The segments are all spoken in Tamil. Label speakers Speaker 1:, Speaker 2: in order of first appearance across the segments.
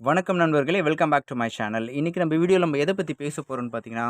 Speaker 1: வணக்கம் நண்பர்களே welcome back to my channel இன்றைக்கி நம்ம வீடியோவில் நம்ம எதை பற்றி பேச போகிறோம்னு பார்த்தீங்கன்னா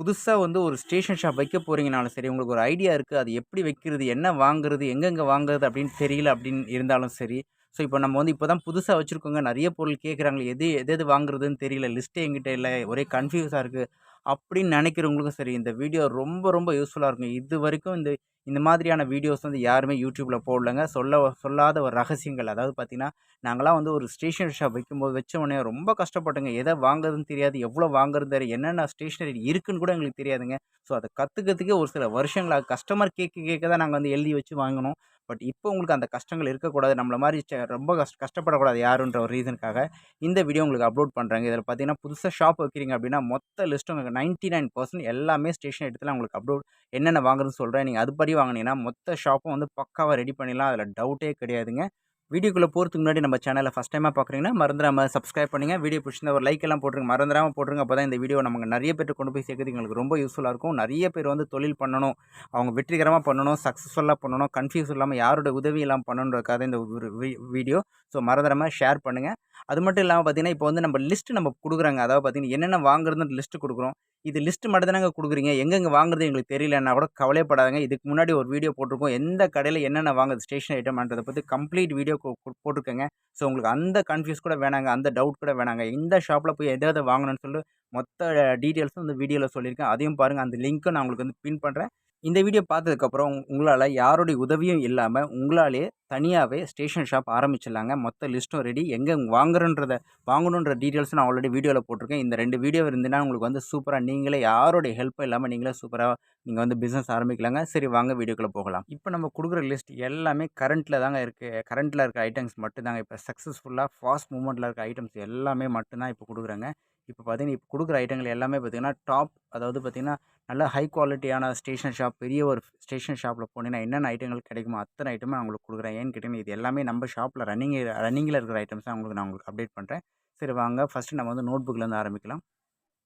Speaker 1: புதுசாக வந்து ஒரு ஸ்டேஷன் ஷாப் வைக்க போகிறீங்கனாலும் சரி உங்களுக்கு ஒரு ஐடியா இருக்குது அது எப்படி வைக்கிறது என்ன வாங்குறது எங்கெங்கே வாங்குறது அப்படின்னு தெரியல அப்படின்னு இருந்தாலும் சரி ஸோ இப்போ நம்ம வந்து இப்போ தான் புதுசாக வச்சுருக்கோங்க. நிறைய பொருள் கேட்குறாங்க எது எது எது வாங்குறதுன்னு தெரியல லிஸ்ட்டே எங்கிட்ட இல்லை ஒரே கன்ஃபியூஸாக இருக்குது அப்படின்னு நினைக்கிறவங்களுக்கும் சரி இந்த வீடியோ ரொம்ப ரொம்ப யூஸ்ஃபுல்லாக இருக்கும். இது வரைக்கும் இந்த இந்த மாதிரியான வீடியோஸ் வந்து யாருமே யூடியூப்பில் போடலங்க. சொல்ல சொல்லாத ஒரு ரகசியங்கள். அதாவது பார்த்திங்கன்னா நாங்களாம் வந்து ஒரு ஸ்டேஷனரி ஷாப் வைக்கும்போது வச்ச உடனே ரொம்ப கஷ்டப்பட்டோங்க. எதை வாங்குறதுன்னு தெரியாது எவ்வளோ வாங்குறது தெரியாது என்னென்ன ஸ்டேஷனரி இருக்குன்னு கூட எங்களுக்கு தெரியாதுங்க. ஸோ அதை கற்றுக்கிறதுக்கே ஒரு சில வருஷங்களாக கஸ்டமர் கேட்க கேட்க தான் நாங்கள் வந்து எழுதி வச்சு வாங்கினோம். பட் இப்போ உங்களுக்கு அந்த கஷ்டங்கள் இருக்கக்கூடாது. நம்மளை மாதிரி ரொம்ப கஷ்ட கஷ்டப்படக்கூடாது யாருன்ற ஒரு ரீசனுக்காக இந்த வீடியோ உங்களுக்கு அப்லோட் பண்ணுறாங்க இதில் பார்த்தீங்கன்னா புதுசாக ஷாப் வைக்கிறீங்க அப்படின்னா மொத்த லிஸ்ட்டு உங்களுக்கு நைன்ட்டி நைன் பர்சன்ட் எல்லாமே ஸ்டேஷன் எடுத்துல உங்களுக்கு அப்லோட் என்னென்ன வாங்குறதுன்னு சொல்கிறேன் நீங்கள் அதுபடி வாங்கினீங்கன்னா மொத்த ஷாப்பும் வந்து பக்காவாக ரெடி பண்ணிடலாம். அதில் டவுட்டே கிடையாதுங்க. வீடியோக்குள்ளே போகிறதுக்கு முன்னாடி நம்ம சேனலை ஃபஸ்ட் டைமாக பார்க்குறீங்கன்னா மறந்துடாமல் சப்ஸ்கிரைப் பண்ணுங்கள் வீடியோ பிடிச்சிருந்தா ஒரு லைக் எல்லாம் போட்டுருங்க. மறந்துடாமல் போட்டுருங்க. அப்போ தான் இந்த வீடியோ நமக்கு நிறைய பேர் கொண்டு போய் சேர்க்குறது எங்களுக்கு ரொம்ப யூஸ்ஃபுல்லாக இருக்கும். நிறைய பேர் வந்து தொழில் பண்ணணும். அவங்க வெற்றிகரமாக பண்ணணும். சக்ஸஸ்ஃபுல்லாக பண்ணணும். கன்ஃபியூஸ் இல்லாமல் யாரோட உதவி இல்லாமல் பண்ணணுன்றக்காக இந்த ஒரு வீடியோ ஸோ மறந்துடாமல் ஷேர் பண்ணுங்கள் அது மட்டும் இல்லாமல் பார்த்தீங்கன்னா இப்போ வந்து நம்ம லிஸ்ட்டு நம்ம கொடுக்குறாங்க. அதாவது பார்த்தீங்கன்னா என்னென்ன வாங்குறதுன்னு லிஸ்ட்டு கொடுக்குறோம். இது லிஸ்ட் மட்டும் தானங்க கொடுக்குறீங்க. எங்கெங்கே வாங்குறது எங்களுக்கு தெரியலன்னா கூட கவலைப்படாதங்க. இதுக்கு முன்னாடி ஒரு வீடியோ போட்டிருக்கோம். எந்த கடையில் என்னென்ன வாங்குது ஸ்டேஷன் ஐட்டம்ன்றதை பற்றி கம்ப்ளீட் வீடியோ போட்டிருக்கேங்க. ஸோ உங்களுக்கு அந்த கன்ஃபியூஸ் கூட வேணாங்க. அந்த டவுட் கூட வேணாங்க. இந்த ஷாப்பில் போய் எதாவது வாங்கணும்னு சொல்லி மொத்த டீட்டெயில்ஸும் இந்த வீடியோவில் சொல்லியிருக்கேன். அதையும் பாருங்கள் அந்த லிங்க்கும் நான் உங்களுக்கு வந்து பின் பண்ணுறேன் இந்த வீடியோ பார்த்ததுக்கப்புறம் உங்களால் யாருடைய உதவியும் இல்லாமல் உங்களாலே தனியாகவே ஸ்டேஷன் ஷாப் ஆரம்பிச்சிடலாங்க. மொத்த லிஸ்ட்டும் ரெடி எங்கே வாங்குறன்றத வாங்கணுன்ற டீட்டெயில்ஸ் நான் ஆல்ரெடி வீடியோவில் போட்டிருக்கேன். இந்த ரெண்டு வீடியோ இருந்துன்னா உங்களுக்கு வந்து சூப்பராக நீங்களே யாரோடைய ஹெல்ப்பும் இல்லாமல் நீங்களே சூப்பராக நீங்கள் வந்து பிஸ்னஸ் ஆரம்பிக்கலாங்க. சரி வாங்க வீடியோக்குள்ளே போகலாம். இப்போ நம்ம கொடுக்குற லிஸ்ட் எல்லாமே கரண்ட்டில் தாங்க இருக்குது கரண்ட்டில் இருக்க ஐட்டம்ஸ் மட்டும்தாங்க. இப்போ சக்ஸஸ்ஃபுல்லாக ஃபாஸ்ட் மூமெண்ட்டில் இருக்க ஐட்டம்ஸ் எல்லாமே மட்டும்தான் இப்போ கொடுக்குறாங்க. இப்போ பார்த்தீங்கன்னா இப்போ கொடுக்குற ஐட்டங்கள் எல்லாமே பார்த்தீங்கன்னா டாப் அதாவது பார்த்தீங்கன்னா நல்ல ஹை குவாலிட்டியான ஸ்டேஷன் ஷாப் பெரிய ஒரு ஸ்டேஷன் ஷாப்பில் போனீங்கன்னா என்னென்ன ஐட்டங்கள் கிடைக்குமோ அத்தனை ஐட்டமே நான் உங்களுக்கு கொடுக்குறேன். ஏன்னு கேட்டிங்கன்னா இது எல்லாமே நம்ம ஷாப்பில் ரன்னிங் ரன்னிங்கில் இருக்கிற ஐட்டம்ஸ் தான் உங்களுக்கு நான் உங்களுக்கு அப்டேட் பண்ணுறேன் சரி வாங்க. ஃபஸ்ட்டு நம்ம வந்து நோட்புக்லேருந்து ஆரம்பிக்கலாம்.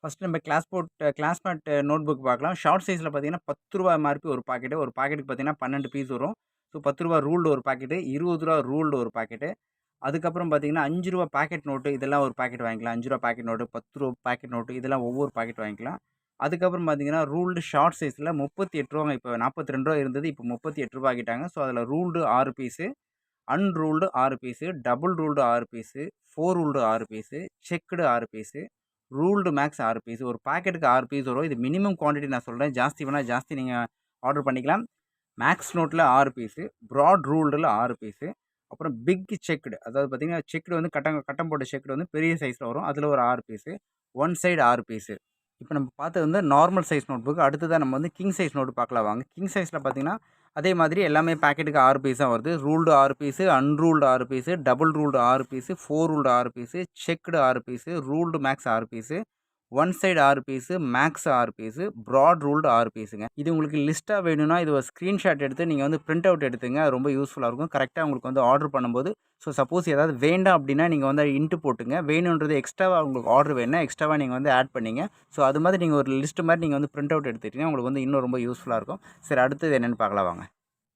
Speaker 1: ஃபஸ்ட்டு நம்ம கிளாஸ் போட் கிளாஸ்மேட் நோட் புக் பார்க்கலாம் ஷார்ட் சைஸில் பார்த்தீங்கன்னா பத்து ரூபா எம்ஆர்பி ஒரு பாக்கெட்டு ஒரு பாக்கெட்டுக்கு பார்த்தீங்கன்னா பன்னெண்டு பீஸ் வரும். ஸோ பத்து ரூபா ரூல்டு ஒரு பாக்கெட்டு இருபது ரூபா ரூல்டு ஒரு பாக்கெட்டு அதுக்கப்புறம் பார்த்தீங்கன்னா அஞ்சு ரூபா பாக்கெட் நோட்டு இதெல்லாம் ஒரு பாக்கெட் வாங்கிக்கலாம். அஞ்சு ரூபா பாக்கெட் நோட்டு பத்து ரூபா பாக்கெட் நோட்டு இதெல்லாம் ஒவ்வொரு பாக்கெட் வாங்கிக்கலாம். அதுக்கப்புறம் பார்த்தீங்கன்னா ரூல்டு ஷார்ட் சைஸில் முப்பத்தி எட்டு ரூபாங்க இப்போ நாற்பத்தி ரெண்டு ரூபா இருந்தது இப்போ முப்பத்தி எட்டு ரூபா ஆக்கிட்டாங்க. ஸோ அதில் ரூல்டு ஆறு பீஸு அன்ரூல்டு ஆறு பீஸு டபுள் ரூல்டு ஆறு பீஸு ஃபோர் ரூல்டு ஆறு பீஸு செக்குடு ஆறு பீஸு ரூல்டு மேக்ஸ் ஆறு பீஸ். ஒரு பாக்கெட்டுக்கு ஆறு பீஸ் வரும். இது மினிமம் குவான்டிட்டி நான் சொல்கிறேன் ஜாஸ்தி வேணால் ஜாஸ்தி நீங்கள் ஆர்டர் பண்ணிக்கலாம். மேக்ஸ் நோட்டில் ஆறு பீஸு ப்ராட் ரூல்டில் ஆறு பீஸு அப்புறம் பிக் செக்குடு அதாவது பார்த்தீங்கன்னா செக்குடு வந்து கட்டம் கட்டம் போட்ட செக்குடு வந்து பெரிய சைஸில் வரும். அதில் ஒரு ஆறு பீஸு ஒன் சைடு ஆறு பீஸு இப்போ நம்ம பார்த்தது வந்து நார்மல் சைஸ் நோட் புக் அடுத்ததாக நம்ம வந்து கிங் சைஸ் நோட்டு பார்க்கலாம் வாங்க. கிங் சைஸில் பார்த்தீங்கன்னா அதே மாதிரி எல்லாமே பேக்கெட்டுக்கு ஆறு பீஸாக வருது. ரூல்டு ஆறு பீஸு அன்ரூல்டு ஆறு பீஸு டபுள் ரூல்டு ஆறு பீஸு ஃபோர் ரூல்டு ஆறு பீஸு செக்குடு ஆறு பீஸு ரூல்டு மேக்ஸ் ஆறு பீஸு ஒன் சைடு ஆறு பீஸு மேக்ஸ் ஆறு பீஸு ப்ராட் ரூல்டு ஆறு பீஸுங்க. இது உங்களுக்கு லிஸ்ட்டாக வேணும்னா இது ஒரு ஸ்க்ரீன்ஷாட் எடுத்து நீங்கள் வந்து பிரிண்ட் அவுட் எடுத்துங்க. அது ரொம்ப யூஸ்ஃபுல்லாக இருக்கும். கரெக்டாக உங்களுக்கு வந்து ஆர்டர் பண்ணும்போது ஸோ சப்போஸ் ஏதாவது வேண்டாம் அப்படின்னா நீங்கள் வந்து இன்ட்டு போட்டுங்க. வேணுன்றது எக்ஸ்ட்ராவாக உங்களுக்கு ஆர்டர் வேணும்னா எக்ஸ்ட்ராவாக நீங்கள் வந்து ஆட் பண்ணிங்க. ஸோ அது மாதிரி நீங்கள் ஒரு லிஸ்ட்டு மாதிரி நீங்கள் வந்து பிரிண்ட் அவுட் எடுத்துட்டீங்கன்னா உங்களுக்கு வந்து இன்னும் ரொம்ப யூஸ்ஃபுல்லாக இருக்கும். சரி அடுத்தது என்னென்னு பார்க்கலாம் வாங்க.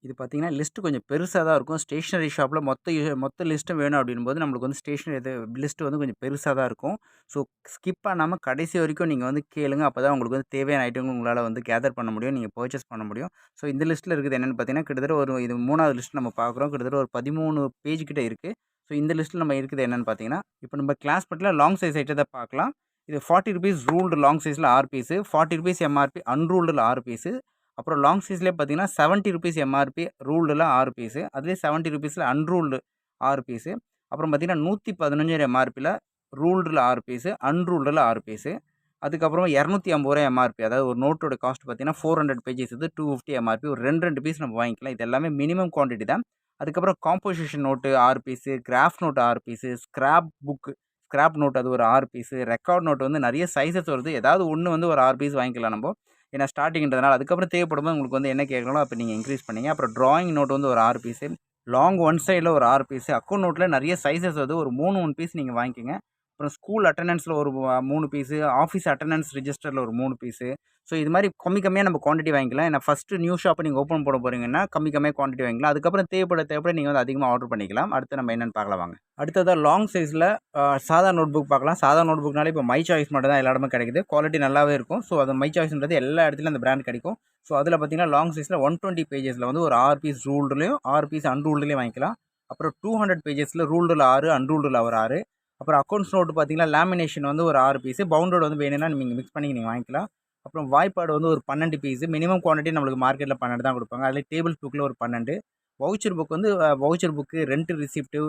Speaker 1: இது பார்த்தீங்கன்னா லிஸ்ட்டு கொஞ்சம் பெருசாக தான் இருக்கும். ஸ்டேஷ்னரி ஷாப்பில் மொத்த மொத்த லிஸ்ட்டும் வேணும் அப்படின்போது நம்மளுக்கு வந்து ஸ்டேஷனரி இது லிஸ்ட்டு வந்து கொஞ்சம் பெருசாக தான் இருக்கும். ஸோ ஸ்கிப் பண்ணாமல் கடைசி வரைக்கும் நீங்கள் வந்து கேளுங்க. அப்போ தான் உங்களுக்கு வந்து தேவையான ஐட்டங்கள் உங்களால் வந்து கேதர் பண்ண முடியும். நீங்கள் பர்ச்சேஸ் பண்ண முடியும். ஸோ இந்த லிஸ்ட்டில் இருக்குது என்னென்னு பார்த்தீங்கன்னா கிட்டத்தட்ட ஒரு இது மூணாவது லிஸ்ட் நம்ம பார்க்குறோம். கிட்டத்தட்ட ஒரு பதிமூணு பேஜ் கிட்டே இருக்குது ஸோ இந்த லிஸ்ட்டில் நம்ம இருக்குது என்னென்னு பார்த்தீங்கன்னா இப்போ நம்ம கிளாஸ் பட்டில் லாங் சைஸ் ஐட்டத்தை பார்க்கலாம். இது ஃபார்ட்டி ருபீஸ் ரூல்டு லாங் சைஸில் ஆறு பீஸு. ஃபார்ட்டி ருபீஸ் எம்ஆர்பி அன்ரூல்டில் ஆறு பீஸு. அப்புறம் லாங் சைஸ்லேயே பார்த்தீங்கன்னா செவன்ட்டி ருபீஸ் எம்ஆர்பி ரூல்டில் ஆறு பீஸு அதுலேயே செவன்ட்டி ருபீஸில் அன்ரூல்டு ஆறு பீஸு அப்புறம் பார்த்தீங்கன்னா நூற்றி பதினஞ்சு எம்ஆர்பியில் ரூல்டில் ஆறு பீஸு அன்ரூல்டில் ஆறு பீஸு அதுக்கப்புறம் இரநூத்தி ஐம்பது ரூபா எம்ஆர்பி அதாவது ஒரு நோட்டோட காஸ்ட் பார்த்தீங்கன்னா ஃபோர் ஹண்ட்ரட் பேஜஸ் இது டூ ஃபிஃப்டி எம்ஆர்பி ஒரு ரெண்டு ரெண்டு பீஸ் நம்ம வாங்கிக்கலாம். இது எல்லாமே மினிமம் குவான்டிட்டி தான். அதுக்கப்புறம் காம்போசிஷன் நோட்டு ஆறு பீஸு கிராஃப் நோட்டு ஆறு piece scrap book scrap note அது ஒரு ஆறு பீஸு ரெக்கார்ட் நோட் வந்து நிறைய சைஸஸ் வருது. ஏதாவது ஒன்று வந்து ஒரு ஆறு பீஸ் வாங்கிக்கலாம் நம்ம. ஏன்னா ஸ்டார்டிங்ன்றதுனால அதுக்கப்புறம் தேவைப்படும் போது உங்களுக்கு வந்து என்ன கேட்கணும் அப்போ நீங்கள் இன்க்ரீஸ் பண்ணீங்க. அப்புறம் ட்ராயிங் நோட் வந்து ஒரு ஆறு பீஸு லாங் ஒன் சைடில் ஒரு ஆறு பீஸு அக்கௌண்ட் நோட்டில் நிறைய சைஸஸ் வந்து ஒரு மூணு ஒன் பீஸ் நீங்கள் வாங்கிக்கோங்க. அப்புறம் ஸ்கூல் அட்டண்டன்ஸில் ஒரு மூணு பீஸு ஆஃபீஸ் அட்டண்டன்ஸ் ரிஜிஸ்டரில் ஒரு மூணு பீஸு ஸோ இது மாதிரி கம்மி கம்மியாக நம்ம குவான்டிட்டி வாங்கிக்கலாம். ஏன்னா ஃபஸ்ட்டு நியூ ஷாப்பை நீங்கள் ஓப்பன் போட போகிறீங்கன்னா கம்மி கம்மியாக குவான்டிட்டி வாங்கிக்கலாம். அதுக்கப்புறம் தேவைப்பட தேவைப்பட நீங்கள் வந்து அதிகமாக ஆர்டர் பண்ணிக்கலாம். அடுத்து நம்ம என்னென்னு பார்க்கலாம் வாங்க. அடுத்ததாக லாங் சைஸில் சாதா நோட் புக் பார்க்கலாம். சாதா நோட் புக்னாலே இப்போ மை சாய்ஸ் மட்டும் தான் எல்லா இடமும் கிடைக்குது. குவாலிட்டி நல்லாவே இருக்கும். ஸோ அது மை சாய்ஸ்ன்றது எல்லா இடத்துலையும் அந்த பிராண்ட் கிடைக்கும். ஸோ அதில் பார்த்தீங்கன்னா லாங் சைஸில் ஒன் டுவெண்ட்டி பேஜஸில் வந்து ஒரு ஆறு பீஸ் ரூல்டுலையும் ஆறு பீஸ் அன்ரூல்டுலேயும் வாங்கிக்கலாம். அப்புறம் டூ ஹண்ட்ரட் பேஜஸில் ரூல்டில் ஆறு அன்ரூல்டில் ஒரு ஆறு. அப்புறம் அக்கௌண்ட்ஸ் நோட்டு பார்த்தீங்கன்னா லேமினேஷன் வந்து ஒரு ஆறு பீஸு பவுண்டோடு வந்து வேணும்னா நீங்கள் மிக்ஸ் பண்ணி நீங்கள் வாங்கிக்கலாம். அப்புறம் வாய்ப்பாடு வந்து ஒரு பன்னெண்டு பீஸு மினிமம் குவான்டிட்டி நம்மளுக்கு மார்க்கெட்டில் பன்னெண்டு தான் கொடுப்பாங்க. அதில் டேபிள் புக்கில் ஒரு பன்னெண்டு. வவுச்சர் புக் வந்து voucher book rent receipt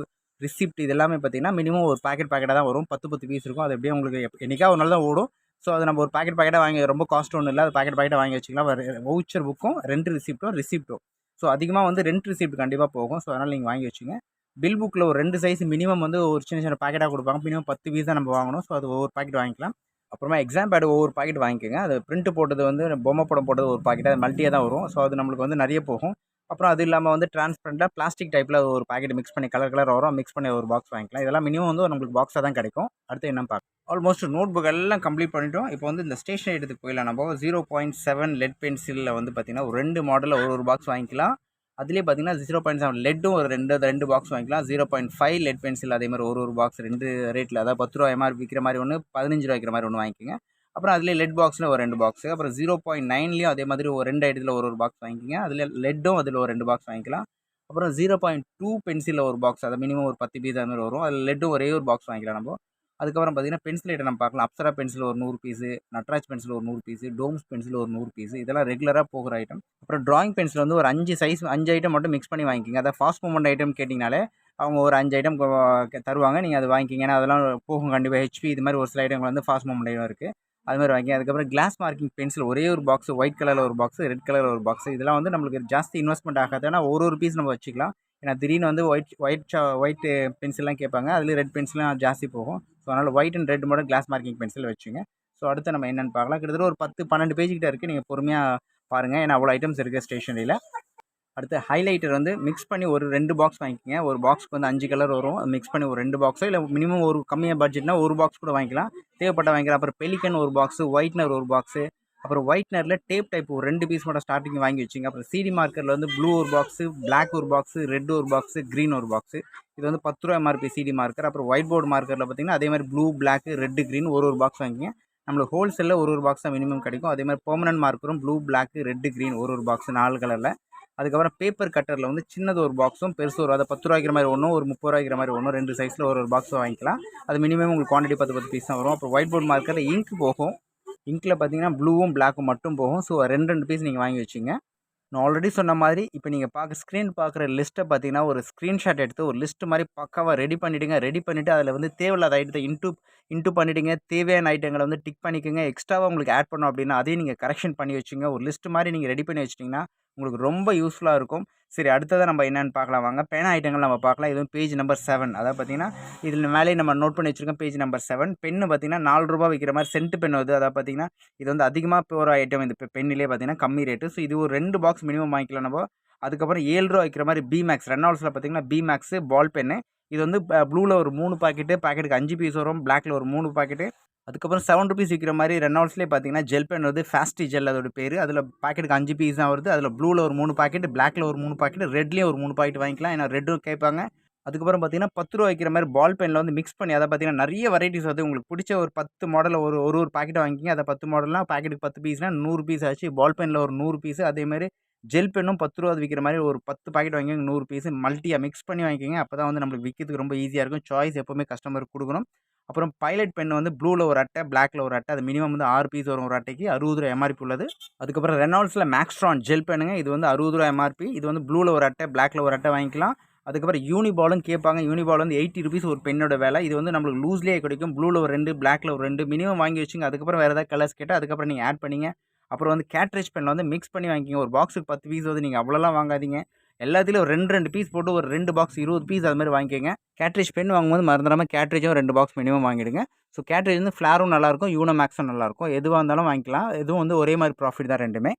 Speaker 1: receipt இது எல்லாமே பார்த்தீங்கன்னா மினிமம் ஒரு பாக்கெட் பாக்கெட்டாக தான் வரும். பத்து பத்து பீஸ் இருக்கும். அது எப்படியும் உங்களுக்கு எப்- ஒரு நாள் தான் ஓடும். ஸோ அது நம்ம ஒரு பாக்கெட் பாக்கெட்டாக வாங்கி ரொம்ப காஸ்ட் ஒன்றும் இல்லை. அது பாக்கெட் பாக்கெட்டாக வாங்கி வச்சுக்கலாம். வவுச்சர் புக்கும் ரெண்ட் ரிசிப்ட்டும் ரிசிப்ட்டும் ஸோ அதிகமாக வந்து ரெண்ட் ரிசிப்ட் கண்டிப்பாக போகும். ஸோ அதனால் நீங்கள் வாங்கி வச்சுங்க. பில் புக்கில் ஒரு ரெண்டு சைஸ் மினிமம் வந்து ஒரு சின்ன சின்ன பாக்கெட்டாக கொடுப்பாங்க. மினிமம் பத்து பீஸ் தான் நம்ம வாங்கணும். ஸோ அது ஒவ்வொரு பாக்கெட் வாங்கிக்கலாம். அப்புறமா எக்ஸாம் பேட் ஒவ்வொரு பாக்கெட் வாங்கிக்கோங்க. அது பிரிண்ட் போட்டது வந்து பொம்மை படம் போட்டது ஒரு பாக்கெட் அது மல்ட்டியாக தான் வரும். ஸோ அது நம்மளுக்கு வந்து நிறைய போகும். அப்புறம் அது இல்லாமல் வந்து டிரான்ஸ்பரண்ட்டாக பிளாஸ்டிக் டைப்பில் ஒரு பாக்கெட் மிக்ஸ் பண்ணி கலர் கலர் வரும். மிக்ஸ் பண்ணி ஒரு பாக்ஸ் வாங்கிக்கலாம். இதெல்லாம் மினிமம் வந்து நம்மளுக்கு பாக்ஸாக தான் கிடைக்கும். அடுத்து என்ன பார்க்க ஆல்மோஸ்ட் நோட் புக் எல்லாம் கம்ப்ளீட் பண்ணிட்டோம். இப்போ வந்து இந்த ஸ்டேஷனரி எடுத்துக்கு போயிடலாம். நம்ம ஜீரோ பாயிண்ட் செவன் லெட் பென்சிலில் வந்து பார்த்திங்கன்னா ஒரு ரெண்டு மாடலில் ஒரு ஒரு பாக்ஸ் வாங்கிக்கலாம். அதுலேயே பார்த்தீங்கன்னா ஜீரோ பாயிண்ட் செவன் லெட்டும் ஒரு ரெண்டு ரெண்டு பாக்ஸ் வாங்கிக்கலாம். Zero point five lead pencil அதே மாதிரி ஒரு ஒரு பாக்ஸ் ரெண்டு ரேட்டில் அதாவது பத்து ரூபா எம்ஆர் விற்கிற மாதிரி ஒன்று பதினஞ்சு ரூபா விற்கிற மாதிரி ஒன்று வாங்கிக்கோங்க. அப்புறம் அதுலேயே லெட் பாக்ஸில் ஒரு ரெண்டு பாக்ஸ் அப்புறம் ஜீரோ பாயிண்ட் நைன்லேயும் அதே மாதிரி ஒரு ரெண்டு இடத்துல ஒரு ஒரு பாக்ஸ் வாங்கிக்கோங்க. அதில் லெட்டும் அதில் ஒரு ரெண்டு பாக்ஸ் வாங்கிக்கலாம். அப்புறம் ஜீரோ பாயிண்ட் டூ பென்சிலில் ஒரு பாக்ஸ் அதை மினிமம் ஒரு பத்து பீஸ் அது மாதிரி வரும். அதில் லெட்டும் ஒரே ஒரு பாக்ஸ் வாங்கிக்கலாம் நம்ம. அதுக்கப்புறம் பார்த்தீங்கன்னா பென்சில் ஐட்டம் நம்ம பார்க்கலாம். அப்சரா பென்சில் ஒரு நூறு பீஸு நட்ராஜ் பென்சில் ஒரு நூறு பீஸு டோம்ஸ் பென்சில் ஒரு நூறு பீஸு இதெல்லாம் ரெகுலராக போகிற ஐட்டம் அப்புறம் ட்ராயிங் பென்சில் வந்து ஒரு அஞ்சு சைஸ் அஞ்சு ஐட்டம் மட்டும் மிக்ஸ் பண்ணி வாங்கிக்கிங்க. அதை ஃபாஸ்ட் மூமெண்ட் ஐட்டம் கேட்டிங்கனாலே அவங்க ஒரு அஞ்சு ஐட்டம் தருவாங்க. நீங்கள் அது வாங்கிக்கிங்க. ஏன்னா அதெல்லாம் போகும் கண்டிப்பாக ஹெச்பி இது மாதிரி ஒரு சில ஐட்டங்கள் வந்து ஃபாஸ்ட் மூமெண்ட் ஐட்டம் இருக்குது அது மாதிரி வாங்கி அதுக்கப்புறம் கிளாஸ் மார்க்கிங் பென்சில் ஒரே ஒரு பாக்ஸ் ஒயிட் கலரில் ஒரு பாக்ஸ் ரெட் கலரில் ஒரு பாக்ஸ் இதெல்லாம் வந்து நம்மளுக்கு ஜாஸ்தி இன்வெஸ்ட்மெண்ட் ஆகாது. ஏன்னா ஒரு ஒரு பீஸ் நம்ம வச்சுக்கலாம். ஏன்னா திடீர்னு வந்து ஒயிட் ஒயிட் ஒயிட் பென்சில்லாம் கேட்பாங்க. அதுலேயும் ரெட் பென்சிலாம் ஜாஸ்தி போகும். ஸோ அதனால் ஒயிட் அண்ட் ரெட் மட்டும் கிளாஸ் மார்க்கிங் பென்சில் வச்சுங்க. ஸோ அடுத்து நம்ம என்னென்னு பார்க்கலாம். கிட்டத்தட்ட ஒரு பத்து பன்னெண்டு பேஜ்கிட்ட இருக்குது நீங்கள் பொறுமையாக பாருங்கள் ஏன்னா அவ்வளோ ஐட்டம்ஸ் இருக்குது ஸ்டேஷனரியில் அடுத்து ஹைலைட்டர் வந்து மிக்ஸ் பண்ணி ஒரு ரெண்டு பாக்ஸ் வாங்கிக்கோங்க. ஒரு பாக்ஸ்க்கு வந்து அஞ்சு கலர் வரும். மிக்ஸ் பண்ணி ஒரு ரெண்டு பாக்ஸோ இல்லை மினிமம் ஒரு கம்மியாக பட்ஜெட்னா ஒரு பாக்ஸ் கூட வாங்கிக்கலாம். தேவைப்பட்ட வாங்கிக்கலாம். அப்புறம் பெலிக்கன் ஒரு பாக்ஸு ஒயிட்னர் ஒரு பாக்ஸு அப்புறம் ஒயிட்னரில் டேப் டைப் ஒரு ரெண்டு பீஸ் மட்டும் ஸ்டார்டிங் வாங்கி வச்சுங்க. அப்புறம் சிடி மார்க்கரில் வந்து ப்ளூ ஒரு பாக்ஸு பிளாக் ஒரு பாக்ஸு ரெட் ஒரு பாக்ஸு க்ரீன் ஒரு பாக்ஸு இது வந்து பத்து ரூபா எம்ஆர்பி சிடி மார்க்கர் அப்புறம் ஒயிட் போர்டு மார்க்கரில் பார்த்தீங்கன்னா அதே மாதிரி ப்ளூ பிளாக் ரெட் க்ரீன் ஒரு ஒரு பாக்ஸ் வாங்கிங்க நம்மளுக்கு ஹோல்சேலில் ஒரு ஒரு பாக்ஸ் தான் மினிமம் கிடைக்கும். அதே மாதிரி பெர்மனன்ட் மார்க்கரும் ப்ளூ பிளாக் ரெட் க்ரீன் ஒரு ஒரு பாக்ஸ் நாலு கலரில் அதுக்கப்புறம் பேப்பர் கட்டரில் வந்து சின்னது ஒரு பாக்ஸும் பெருசு ஒரு அதை பத்து ரூபாய்க்கிற மாதிரி ஒன்றும் ஒரு முப்பது ரூபாய்க்கிற மாதிரி ஒன்றும் ரெண்டு சைஸில் ஒரு ஒரு பாக்ஸும் வாங்கிக்கலாம். அது மினிமம் உங்களுக்கு குவான்டிட்டி பத்து பத்து பீஸ் தான் வரும். அப்புறம் ஒயிட் போர்ட் மார்க்கரில் இங்க் போகும். இங்கில் பார்த்தீங்கன்னா ப்ளூவும் பிளாக்கும் மட்டும் போகும். ஸோ ரெண்டு ரெண்டு பீஸ் நீங்கள் வாங்கி வச்சுங்க. நான் ஆல்ரெடி சொன்ன மாதிரி இப்போ நீங்கள் பார்க்க ஸ்க்ரீன் பார்க்குற லிஸ்ட்டை பார்த்தீங்கன்னா ஒரு ஸ்க்ரீன்ஷாட் எடுத்து ஒரு லிஸ்ட் மாதிரி பக்காவாக ரெடி பண்ணிவிடுங்க ரெடி பண்ணிவிட்டு அதில் வந்து தேவையில்லாத ஐட்டத்தை இன்ட்டு இன்ட்டு பண்ணிவிடுங்க தேவையான ஐட்டங்களை வந்து டிக் பண்ணிக்கோங்க. எக்ஸ்ட்ராவாக உங்களுக்கு ஆட் பண்ணோம் அப்படின்னா அதையும் நீங்கள் கரெக்ஷன் பண்ணி வச்சுங்க. ஒரு லிஸ்ட் மாதிரி நீங்கள் ரெடி பண்ணி வச்சிட்டிங்கன்னா உங்களுக்கு ரொம்ப யூஸ்ஃபுல்லாக இருக்கும். சரி அடுத்ததாக நம்ம என்னென்னு பார்க்கலாம். வாங்க பேனா ஐட்டங்கள் நம்ம பார்க்கலாம். இதுவும் பேஜ் நம்பர் செவன் அதாவது பார்த்தீங்கன்னா இதில் மேலே நம்ம நோட் பண்ணி வச்சுருக்கோம் பேஜ் நம்பர் செவன் பென்னு பார்த்தீங்கன்னா நாலு ரூபா விற்கிற மாதிரி சென்ட் பென் வருது. அதாவது பார்த்தீங்கன்னா இது வந்து அதிகமாக போகிற ஐட்டம் இந்த பென்னிலே பார்த்தீங்கன்னா கம்மி ரேட்டு ஸோ இது ஒரு ரெண்டு பாக்ஸ் மினிமம் வாங்கிக்கலாம் நம்ம. அதுக்கப்புறம் ஏழு ரூபா வைக்கிற மாதிரி பி மேக்ஸ் ரெனால்ஸில் பார்த்தீங்கன்னா பி மேக்ஸு பால் பென்னு இது வந்து ப்ளூவில் ஒரு மூணு பாக்கெட்டு பாக்கெட்டுக்கு அஞ்சு பீஸ் வரும். பிளாக்ல ஒரு மூணு பாக்கெட்டு அதுக்கப்புறம் செவன் ருபீஸ் விற்கிற மாதிரி ரெனால்ட்ஸ்லேயே பார்த்தீங்கன்னா ஜெல் பென் வந்து ஃபேஸ்டி ஜெல் அதோட பேர். அதில் பாக்கெட்டுக்கு அஞ்சு பீஸ் தான் வருது. அதில் ப்ளூவில் ஒரு மூணு பாக்கெட் பிளாக்ல ஒரு மூணு பாக்கெட் ரெட்லேயும் ஒரு மூணு பாக்கெட் வாங்கிக்கலாம். ஏன்னா ரெட்டும் கேட்பாங்க. அதுக்கப்புறம் பார்த்தீங்கன்னா பத்து ரூபா வைக்கிற மாதிரி பால் பெனில் வந்து மிக்ஸ் பண்ணி அதை பார்த்தீங்கன்னா நிறைய வெரைட்டிஸ் வந்து உங்களுக்கு பிடிச்ச ஒரு பத்து மாடலில் ஒரு ஒரு ஒரு பாக்கெட் வாங்கிக்கிங்க. அதை பத்து மாடல்னால் பாக்கெட்டுக்கு பத்து பீஸ்னால் நூறு பீஸ் ஆச்சு. பால் பெனில் ஒரு நூறு பீஸ் அதேமாதிரி ஜெல் பென்னும் பத்து ரூபா விற்கிற மாதிரி ஒரு பத்து பாக்கெட் வாங்கிங்க நூறு பீஸு மல்ட்டியாக மிக்ஸ் பண்ணி வாங்கிக்கோங்க. அப்போ தான் வந்து நம்மளுக்கு விற்கிறதுக்கு ரொம்ப ஈஸியாக இருக்கும். சாய்ஸ் எப்போவுமே கஸ்டமருக்கு கொடுக்கணும். அப்புறம் பைலட் பென் வந்து ப்ளூவில் ஒரு அட்டை பிளாக்ல ஒரு அட்டை அது மினிமம் வந்து ஆறு பீஸ் வரும் ஒரு அட்டைக்கு. அறுபது ரூபா எம்ஆர்பி உள்ளது. அதுக்கப்புறம் ரெனால்ட்ஸில் மேக்ஸ்ட்ரான் ஜெல் பெனுங்க இது வந்து அறுபது ரூபா எம்ஆர்பி இது வந்து ப்ளூவில் ஒரு அட்டை பிளாக்ல ஒரு அட்டை வாங்கிக்கலாம். அதுக்கப்புறம் யூனிபாலும் கேட்பாங்க. யூனிபால் வந்து எயிட்டி ருபீஸ் ஒரு பெண்ணோட விலை. இது வந்து நம்மளுக்கு லூஸ்லேயே கிடைக்கும். ப்ளூவில் ஒரு ரெண்டு பிளாக்ல ஒரு ரெண்டு மினிமம் வாங்கி வச்சுங்க. அதுக்கப்புறம் வேறு ஏதாவது கலர்ஸ் கேட்டால் அதுக்கப்புறம் நீங்கள் ஆட் பண்ணிங்க. அப்புறம் வந்து கேட்ரேஜ் பெனில் வந்து மிக்ஸ் பண்ணி வாங்கிக்கிங்க. ஒரு பாக்ஸுக்கு பத்து பீஸ் வந்து நீங்கள் அவ்வளோலாம் வாங்காதீங்க. எல்லாத்துலேயும் ஒரு ரெண்டு ரெண்டு பீஸ் போட்டு ஒரு ரெண்டு பாக்ஸ் இருபது பீஸ் அது மாதிரி வாங்கிக்கோங்க. கேட்ரேஜ் பென் வாங்கும்போது மறந்துடாமல் கேட்ரேஜும் ரெண்டு பாக்ஸ் மினிமம் வாங்கிடுங்க. ஸோ கேட்ரேஜ் வந்து ஃப்ளாரும் நல்லாயிருக்கும் யூனோ மேக்ஸும் நல்லாயிருக்கும். எதுவாக இருந்தாலும் வாங்கிக்கலாம். எதுவும் வந்து ஒரே மாதிரி ப்ராஃபிட் தான் ரெண்டுமே.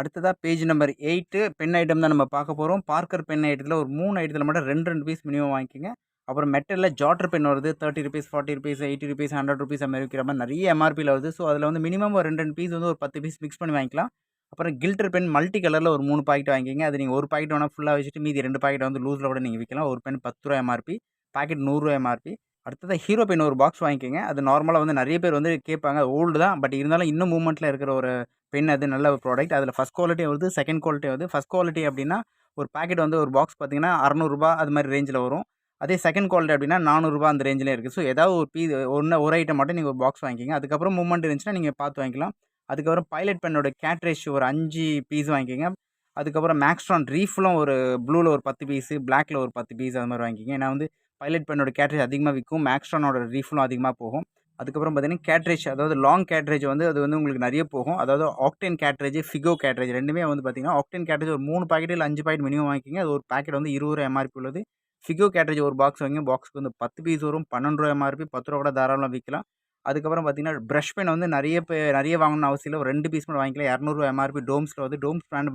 Speaker 1: அடுத்ததாக page number eight pen item தான் நம்ம பார்க்க போகிறோம் பார்க்கர் பென் ஐட்டத்தில் ஒரு மூணு ஐட்டத்தில் மட்டும் ரெண்டு ரெண்டு பீஸ் மினிமம் வாங்கிக்கோங்க. அப்புறம் மெட்டலில் ஜாட்டர் பென் வருது thirty rupees forty rupees eighty rupees hundred rupees அது மாதிரி விற்கிற மாதிரி நிறைய எம்ஆர்பியில் வருது. ஸோ அதில் வந்து மினிமம் ஒரு ரெண்டு ரெண்டு பீஸ் வந்து ஒரு பத்து பீஸ் மிக்ஸ் பண்ணி வாங்கிக்கலாம். அப்புறம் கில்டர் பென் மல்டி கலரில் ஒரு மூணு பாக்கெட் வாங்கிக்கிங்க. அது நீங்கள் ஒரு பாக்கெட் வேணால் ஃபுல்லாக வச்சுட்டு மீதி ரெண்டு பாக்கெட் வந்து லூஸில் கூட நீங்கள் விற்கலாம் ஒரு பென் பத்து ரூபா எம்ஆர்பி பாக்கெட் நூறுரூவா எம்ஆர்பி அடுத்தது ஹீரோ பென் ஒரு பாக்ஸ் வாங்கிக்கோங்க. அது நார்மலாக வந்து நிறைய பேர் வந்து கேட்பாங்க. ஓல்டு தான் பட் இருந்தாலும் இன்னும் மூமெண்ட்டில் இருக்கிற ஒரு பென் அது நல்ல ஒரு ப்ராடக்ட் அதில் ஃபஸ்ட் குவாலிட்டி வருது செகண்ட் குவாலிட்டி வருது. ஃபஸ்ட் குவாலிட்டி அப்படின்னா ஒரு பாக்கெட் வந்து ஒரு பாக்ஸ் பார்த்தீங்கன்னா அறநூறுபா அது மாதிரி ரேஞ்சில் வரும். அதே செகண்ட் குவாலிட்டி அப்படின்னா நானூறுரூபா அந்த ரேஞ்சில் இருக்குது ஸோ ஏதாவது ஒரு பீ ஒன்று ஒரு ஐட்டம் மட்டும் நீங்கள் ஒரு பாக்ஸ் வாங்கிக்கிங்க. அதுக்கப்புறம் மூமெண்ட் இருந்துச்சுன்னா நீங்கள் பார்த்து வாங்கிக்கலாம். அதுக்கப்புறம் பைலட் பென்னோட கேட்ரேஜ் ஒரு அஞ்சு பீஸ் வாங்கிக்கிங்க. அதுக்கப்புறம் மேக்ஸ்ட்ரான் ரீஃபுலும் ஒரு ப்ளூவில் ஒரு பத்து பீஸு பிளாக்ல ஒரு பத்து பீஸ் அது மாதிரி வாங்கிக்கிங்க. ஏன்னா வந்து பைலட் பென்னோட கேட்ரேஜ் அதிகமாக விற்கும் மேக்ஸ்ட்ரானோட ரீஃபுலும் அதிகமாக போகும். அதுக்கப்புறம் பார்த்தீங்கன்னா கேட்ரேஜ் அதாவது லாங் கேட்ரேஜ் வந்து அது வந்து உங்களுக்கு நிறைய போகும். அதாவது ஆக்டேன் கேட்ரேஜ் ஃபிகோ கேட்ரேஜ் ரெண்டுமே வந்து பார்த்தீங்கன்னா ஆக்டேன் கேட்ரேஜ் ஒரு மூணு பாக்கெட் இல்லை அஞ்சு பாக்கெட் மினிமம் வாங்கிக்கிங்க. அது ஒரு பாக்கெட் வந்து இருபது ரூபா எம்ஆர்பி உள்ளது. ஃபிகோ கேட்ரேஜ் ஒரு பாக்ஸ் வாங்கி பாக்ஸ்க்கு வந்து பத்து பீஸ் வரும். பன்னெண்டு ரூபா எம்ஆர்பி பத்து ரூபா கூட தாராளமாக விற்கலாம் அதுக்கப்புறம் பார்த்தீங்கன்னா ப்ரஷ் பென் வந்து நிறைய பே நிறைய வாங்கணும்னு அவசியம் இல்லை. ஒரு ரெண்டு பீஸ் மட்டும் வாங்கிக்கலாம். இரநூறுவா எம்ஆர்பி டோம்ஸில் வந்து டோம்ஸ் பிராண்ட்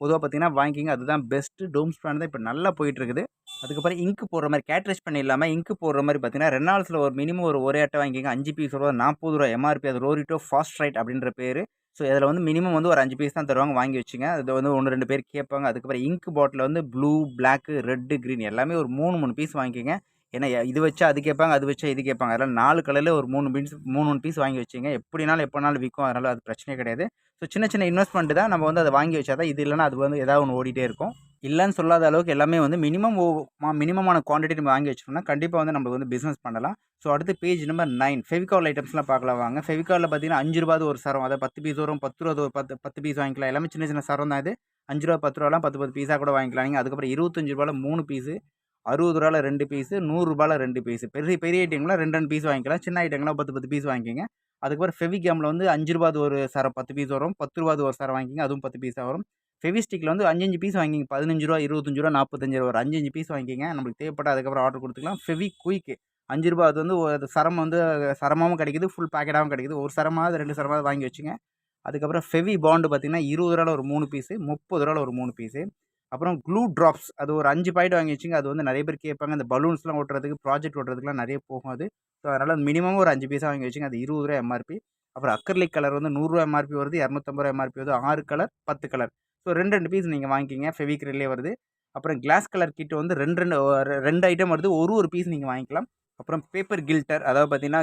Speaker 1: பொதுவாக பார்த்தீங்கன்னா வாங்கிக்கிங்க அதுதான் பெஸ்ட்டு டோம்ஸ் பிராண்ட் தான். இப்போ நல்லா போயிட்டுருக்குது அதுக்கப்புறம் இங்கு போடுற மாதிரி கேட்ரேஜ் பண்ணி இல்லாமல் இங்கு போடுற மாதிரி பார்த்தீங்கன்னா ரெனால்ஸில் ஒரு மினிமம் ஒரு ஒரே அட்டை வாங்கிக்கோங்க. அஞ்சு பீஸ் சொல்லுவாங்க நாற்பது ரூபா எம்ஆர்பி அது ரோரிட்டோ ஃபாஸ்ட் ரைட் அப்படின்ற பேர். ஸோ இதில் வந்து மினிமம் வந்து ஒரு அஞ்சு பீஸ் தான் தருவாங்க வாங்கி வச்சுங்க. அது வந்து ஒன்று ரெண்டு பேர் கேட்பாங்க. அதுக்கப்புறம் இங்க் பாட்டில் வந்து ப்ளூ பிளாக்கு ரெட்டு க்ரீன் எல்லாமே ஒரு மூணு மூணு பீஸ் வாங்கிக்கோங்க. ஏன்னா இது வச்சா அது கேட்பாங்க அது வச்சா இது கேட்பாங்க. அதனால் நாலு கலரில் ஒரு மூணு பீஸ் மூணு மூணு பீஸ் வாங்கி வச்சுங்க. எப்படினாலும் எப்போனாலும் விற்கும். அதனால் அது பிரச்சனையே கிடையாது. ஸோ சின்ன சின்ன இன்வெஸ்ட்மெண்ட் தான். நம்ம வந்து அதை வாங்கி வச்சா தான் இது இல்லைனா அது வந்து ஏதாவது ஒன்று ஓடிட்டே இருக்கும். இல்லைன்னு சொல்லாத அளவுக்கு எல்லாமே வந்து மினிமம் மினிமமான குவான்டிட்டி நம்ம வாங்கி வச்சுட்டோம்னா கண்டிப்பாக வந்து நம்மளுக்கு வந்து பிஸ்னஸ் பண்ணலாம். ஸோ அடுத்து பேஜ் நம்பர் நைன் ஃபெவிகால் ஐட்டம்ஸ்லாம் பார்க்கலாம் வாங்க. ஃபெவிகாலில் பார்த்தீங்கன்னா அஞ்சு ரூபாது ஒரு சரம். அதை பத்து பீஸ் வரும் பத்து ரூபா ஒரு பத்து பத்து பீஸ் வாங்கிக்கலாம். எல்லாமே சின்ன சின்ன சரம் தான் இது. அஞ்சு ரூபா பத்து ரூபாலாம் பத்து பத்து பீஸாக கூட வாங்கிக்கலாம். நீங்கள் அதுக்கப்புறம் இருபத்தஞ்சு ரூபாயில் மூணு பீஸு அறுபது ரூபாவில் ரெண்டு பீஸு நூறுரூபாயில் ரெண்டு பீஸு பெரிய பெரிய ஐட்டங்களாம் ரெண்டு ரெண்டு பீஸ் வாங்கிக்கலாம். சின்ன ஐட்டங்களாம் பத்து பத்து பீஸ் வாங்கிக்கோங்க. அதுக்கப்புறம் ஃபெவிகேமில் வந்து அஞ்சு ரூபாது ஒரு சரம் பத்து பீஸ் வரும். பத்து ரூபாது ஒரு சரம் வாங்கிக்கிங்க. அதுவும் பத்து பீஸாக வரும். ஃபெவிஸ்டிக்கில் வந்து அஞ்சஞ்சு பீஸ் வாங்கிங்க. பதினஞ்சு ரூபா இருபத்தஞ்சு ரூபா நாற்பத்தஞ்சு ரூபா ஒரு அஞ்சஞ்சு பீஸ் வாங்கிக்கிங்க. நம்மளுக்கு தேவைப்பட்ட அதுக்கப்புறம் ஆர்டர் கொடுத்துக்கலாம். ஃபெவி குயிக்கு அஞ்சு ரூபா அது வந்து ஒரு சரம் வந்து சரமாகவும் கிடைக்குது. ஃபுல் பேக்கெட்டாகவும் கிடைக்குது. ஒரு சரமாவது ரெண்டு சரமாவது வாங்கி வச்சுங்க. அதுக்கப்புறம் ஃபெவி பாண்டு பார்த்திங்கன்னா இருபது ரூபாவில் ஒரு மூணு பீஸு முப்பது ரூபாவில் ஒரு மூணு பீஸு. அப்புறம் க்ளூ ட்ராப்ஸ் அது ஒரு அஞ்சு பாயிண்ட் வாங்கி வச்சுங்க. அது வந்து நிறைய பேர் கேட்பாங்க. அந்த பலூன்ஸ்லாம் ஓட்டுறதுக்கு ப்ராஜெக்ட் ஓட்டுறதுக்குலாம் நிறைய போகும் அது. ஸோ அதனால் மினிமம் ஒரு அஞ்சு பீஸாக வாங்கி வச்சுங்க. அது இருபது ரூபா எம்ஆர்பி அப்புறம் அக்கர்லிக் கலர் வந்து நூறுரூவா எம்ஆர்பி வருது. இரநூத்தம்பது ரூபா எம்ஆர்பி வருது. ஆறு கலர் பத்து கலர் ஸோ ரெண்டு ரெண்டு பீஸ் நீங்கள் வாங்கிக்கிங்க. ஃபெவிக்ரிலே வருது. அப்புறம் கிளாஸ் கலர் கிட் வந்து ரெண்டு ரெண்டு ரெண்டு ஐட்டம் வருது. ஒரு ஒரு பீஸ் நீங்கள் வாங்கிக்கலாம். அப்புறம் பேப்பர் கில்டர் அதாவது பார்த்தீங்கன்னா